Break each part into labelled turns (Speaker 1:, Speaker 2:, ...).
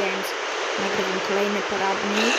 Speaker 1: Games. Nagrywam kolejny poradnik.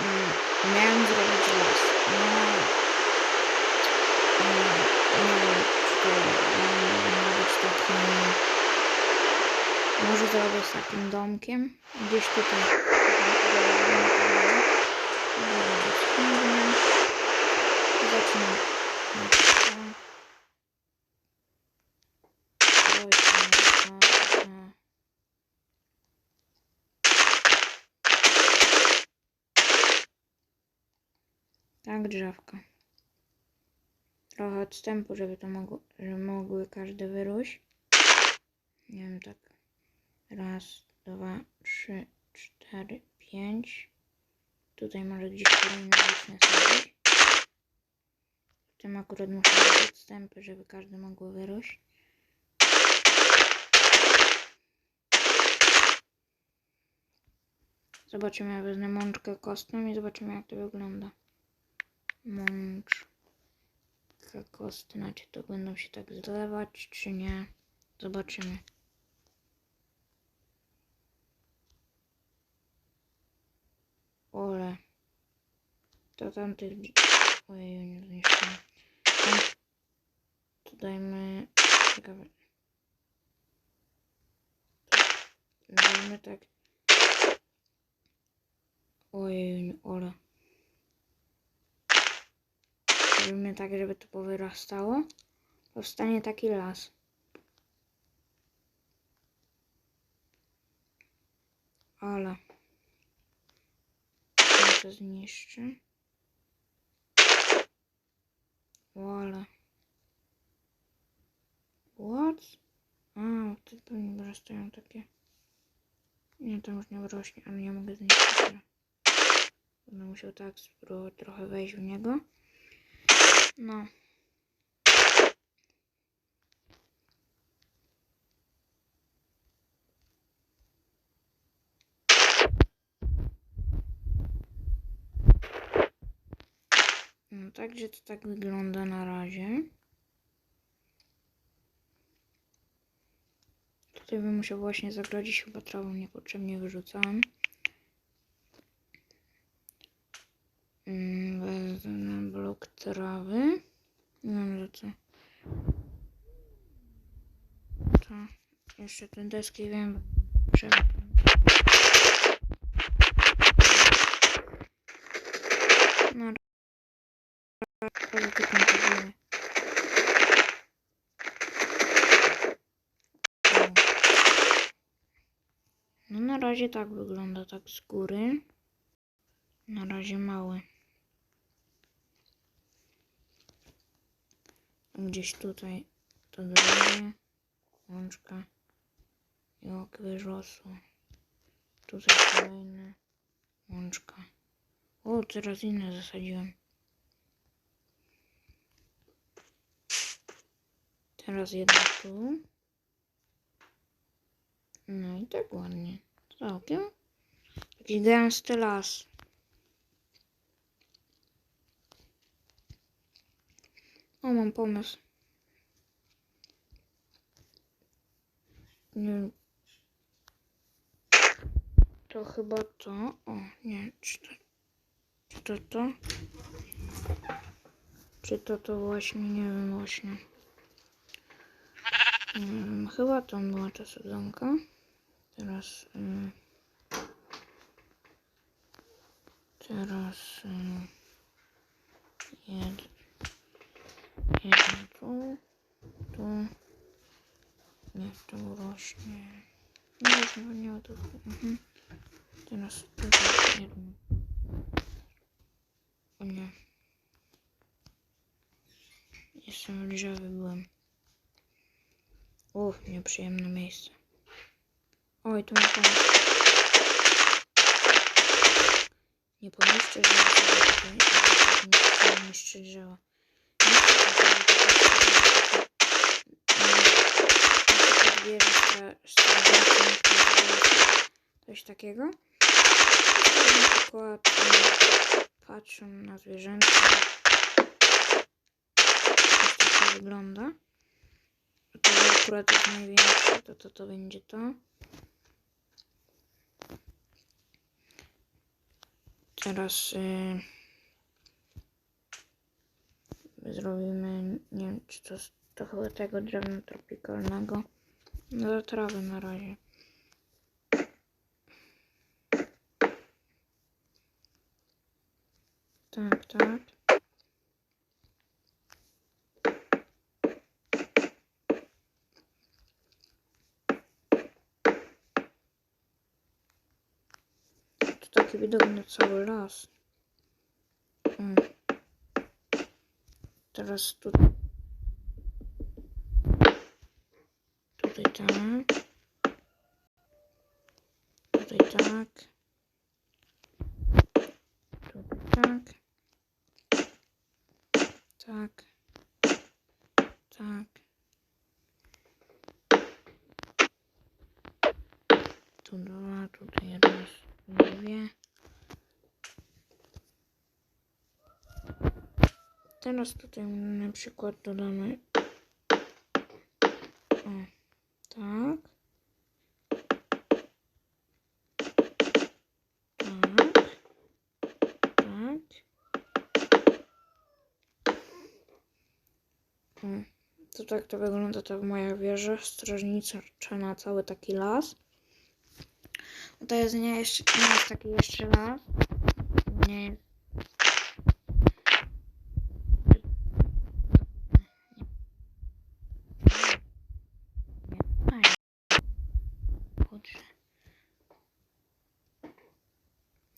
Speaker 1: Mm, Miałem zrobić las. No, nie wiem, czy ma być taki... Może zrobię z takim domkiem. Gdzieś tutaj. Zaczynam. Oj, tam, tam, tam. Tak, drzewka. Trochę odstępu, żeby to mogło, żeby mogły każdy wyrósć. Nie wiem, tak. Raz, dwa, trzy, cztery, pięć. Tutaj może gdzieś kolejny zacznę sadzić. W tym akurat muszę mieć odstępy, żeby każdy mógł wyrósć. Zobaczymy, ja wezmę mączkę kostną i zobaczymy jak to wygląda. Mączka kostna, czy to będą się tak zlewać, czy nie. Zobaczymy. Ole. To tamtych... Ojej, nie zniszczyłem. Tu dajmy... Ciekawe. Dajmy tak... Ojej, ole. Robimy tak, żeby to powyrastało. Powstanie taki las. Ale... To zniszczę. Ale... What? A, to pewnie wyrastają takie... Nie, to już nie wyrośnie, ale nie mogę zniszczyć. Będę musiał tak spróbować trochę wejść w niego. No. No, także to tak wygląda na razie. Tutaj bym musiał właśnie zagrodzić, chyba trawą niepotrzebnie wyrzucałem. Mm, Wezmę blok trawy. Nie wiem, że co. To jeszcze te deski wiem. Trzeba. No. No na razie tak wygląda, tak z góry. Na razie mały. Gdzieś tutaj to drugie. Łączka. I ok wyrosło. Tutaj kolejne. Łączka. O, teraz inne zasadziłem. Teraz jedno tu. No i tak ładnie. Całkiem. Taki gęsty las. O, mam pomysł. Nie. To chyba to. O, nie, czy to. Czy to to? Czy to to właśnie? Nie wiem właśnie. Nie wiem, chyba to była ta sadzonka. Teraz. Y, teraz. Y, jed, tu, tu. Nie, tu rośnie. No bo nie o to. Mhm. Teraz tutaj jedno. O nie. Jestem lżawy byłem. Uff, nieprzyjemne miejsce. Oj, tu mam pomysł. Nie pomyślcie, że nie niszczy drzewa. zwierzę, coś takiego. Na przykład e, patrzą na zwierzęta. Coś tak wygląda. To akurat jest największe, to, to to będzie to. Teraz yy, zrobimy, nie wiem czy to, to chyba tego drewna tropikalnego. No do trawy na razie. Tak, tak. To taki widok na cały las. Mm. Teraz tutaj. Tutaj tak. Tutaj tak. Tutaj tak. Tak. Tak. Tu dwa, tutaj raz, dwie. Teraz tutaj na przykład dodamy o, tak. Tak. Tak. O, to tak to wygląda ta moja wieża strażnicza na cały taki las. To jest nie, jeszcze, nie jest taki jeszcze las. Nie jest.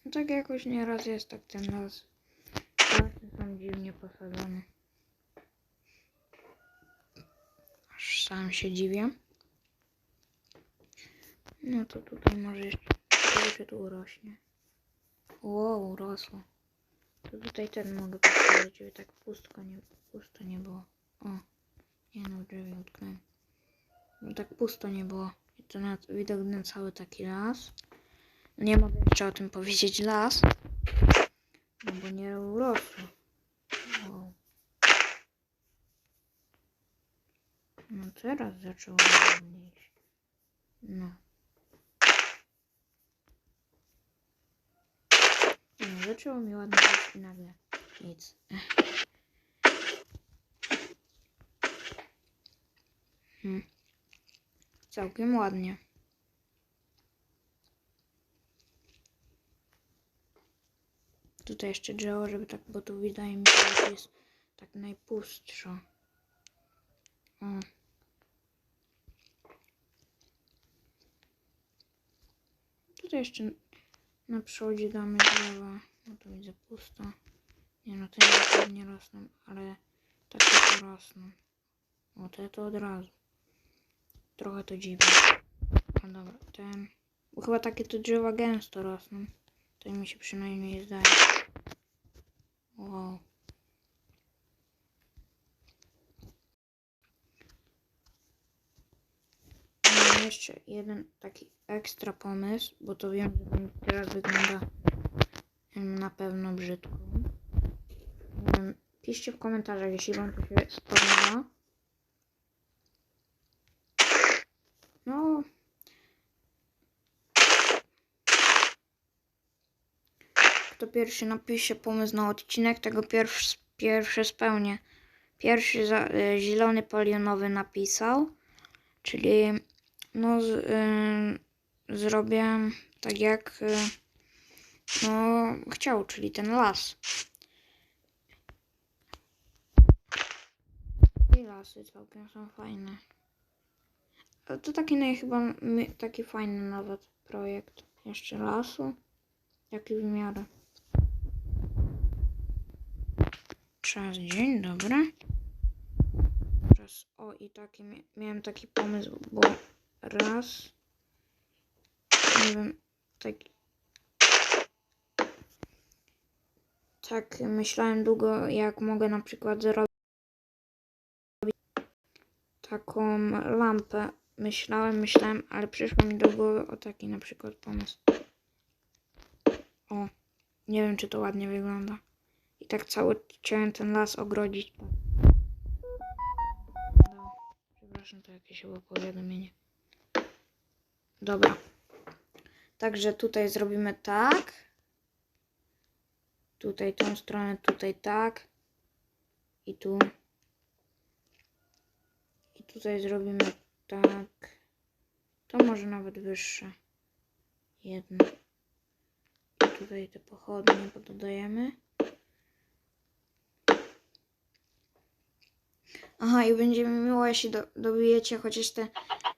Speaker 1: No tak jakoś nieraz jest tak ten las. Lasy są dziwnie posadzone. Sam się dziwię. No to tutaj może jeszcze tu urośnie. Wow, urosło. To tutaj ten mogę postawić, żeby tak pustko nie, pusto nie było. O, nie no, drzewie utknąłem. No tak pusto nie było. I to na, widok na cały taki las. Nie mogę jeszcze o tym powiedzieć las. No bo nie urosło. Wow. No teraz zaczęło ładniej. No. No, zaczęło mi ładnie być i nagle nic. Hmm. Całkiem ładnie. Tutaj jeszcze drzewo, żeby tak, bo tu wydaje mi się, że jest tak najpustszo. O. Tutaj jeszcze na przodzie damy drzewa. No to widzę pusto. Nie no, te nie rosną, ale takie to rosną. O, te to od razu. Trochę to dziwne. No dobra, ten... Bo chyba takie to drzewa gęsto rosną. To mi się przynajmniej zdaje. Wow. Mam jeszcze jeden taki ekstra pomysł, bo to wiem, że ten teraz wygląda na pewno brzydko. Piszcie w komentarzach, jeśli wam to się spodoba. No. Kto pierwszy napisze pomysł na odcinek, tego pierwszy, pierwszy spełnię. Pierwszy za, y, zielony palionowy napisał, czyli no z, y, zrobię tak jak y, no chciał, czyli ten las. I lasy całkiem są fajne. To taki naj, chyba taki fajny nawet projekt. Jeszcze lasu. Jaki w miarę. Czas dzień, dobra. Czas. O i taki mia- miałem taki pomysł, bo raz. Nie wiem, tak. Tak myślałem długo, jak mogę na przykład zrobić taką lampę. Myślałem, myślałem, ale przyszło mi do głowy o taki na przykład pomysł. O, nie wiem, czy to ładnie wygląda. I tak cały chciałem ten las ogrodzić. Przepraszam, to jakieś było powiadomienie. Dobra. Także tutaj zrobimy tak. Tutaj tą stronę, tutaj tak. I tu. I tutaj zrobimy tak. To może nawet wyższe. Jedno. I tutaj te pochodnie pododajemy. Aha, i będzie mi miło, jeśli do, dobijecie chociaż te,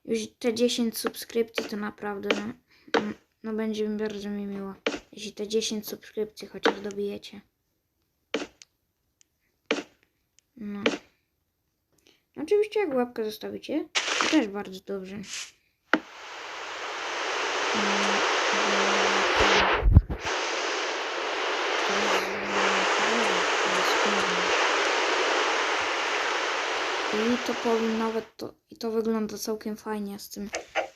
Speaker 1: już te 10 subskrypcji, to naprawdę, no, no, no będzie mi bardzo mi miło, jeśli te 10 subskrypcji chociaż dobijecie. No. oczywiście jak łapkę zostawicie, to też bardzo dobrze. I to powiem nawet, to, i to wygląda całkiem fajnie z tym,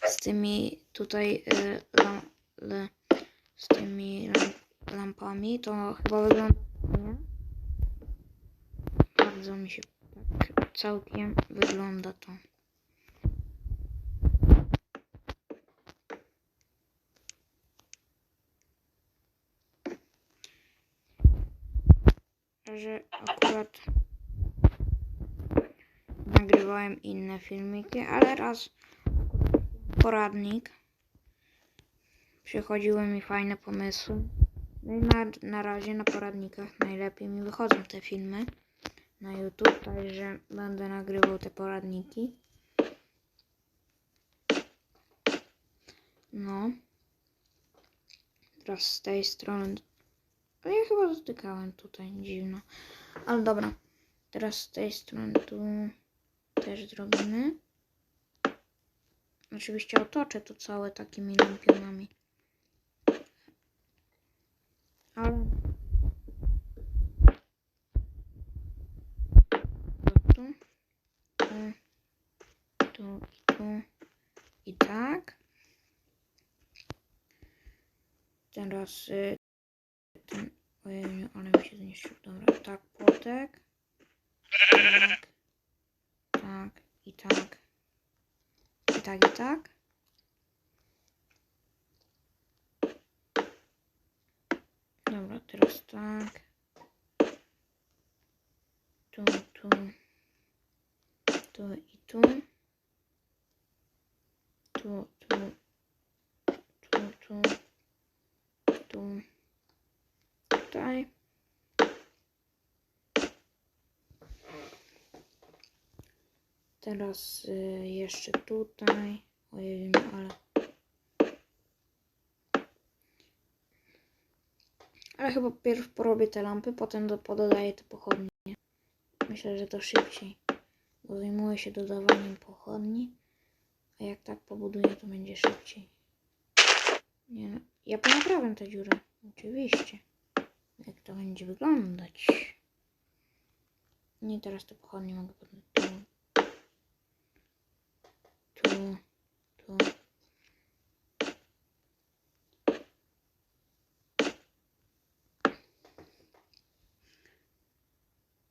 Speaker 1: z tymi tutaj y, lam, z tymi lamp, lampami. To chyba wygląda fajnie. Bardzo mi się tak całkiem wygląda to. Że akurat nagrywałem inne filmiki, ale raz poradnik. Przychodziły mi fajne pomysły. No i na, na razie na poradnikach najlepiej mi wychodzą te filmy na YouTube, także będę nagrywał te poradniki. No. Teraz z tej strony. Ale ja chyba dotykałem tutaj, dziwno. Ale dobra. Teraz z tej strony tu też zrobimy. Oczywiście otoczę to całe takimi lampionami. Ale... Tu, tu, tu, tu i tak. Teraz y, ten... Ojej, ale mi się zniszczył. Dobra, tak, płotek. Tak tak, i tak, i tak, i tak. Dobra, teraz tak. Tu, tu, tu i tu. Tu, tu, tu, tu, tu, tutaj. Teraz y, jeszcze tutaj. Ojej, ale. Ale chyba pierw porobię te lampy, potem do, pododaję te pochodnie. Myślę, że to szybciej. Bo zajmuję się dodawaniem pochodni. A jak tak pobuduję, to będzie szybciej. Nie no. Ja ponaprawiam tę dziurę. Oczywiście. Jak to będzie wyglądać. Nie teraz te pochodnie mogę tu. Tu. Tu.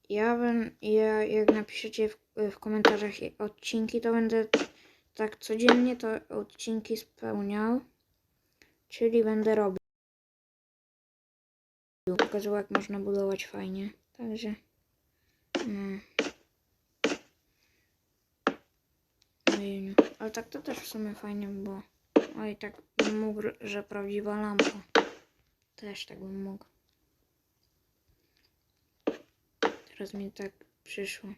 Speaker 1: Ja bym, ja, jak napiszecie w, w komentarzach odcinki, to będę tak codziennie to odcinki spełniał. Czyli będę robił. Pokazał jak można budować fajnie. Także. No. Ale tak to też w sumie fajnie było. Oj, tak bym mógł, że prawdziwa lampa. Też tak bym mógł. Teraz mi tak przyszło.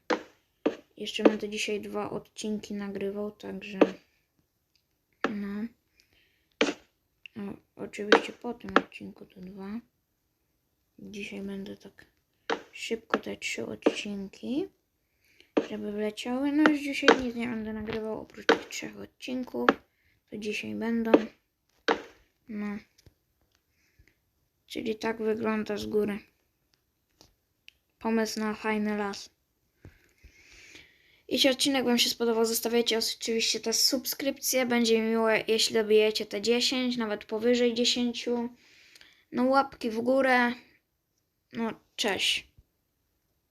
Speaker 1: Jeszcze będę dzisiaj dwa odcinki nagrywał, także no. no oczywiście po tym odcinku to dwa. Dzisiaj będę tak szybko te trzy odcinki, żeby wleciały. No już dzisiaj nic nie będę nagrywał oprócz tych trzech odcinków. To dzisiaj będą. No. Czyli tak wygląda z góry. Pomysł na fajny las. Jeśli odcinek Wam się spodobał, zostawiajcie oczywiście te subskrypcje. Będzie mi miło, jeśli dobijecie te 10, nawet powyżej 10. No łapki w górę. No, cześć.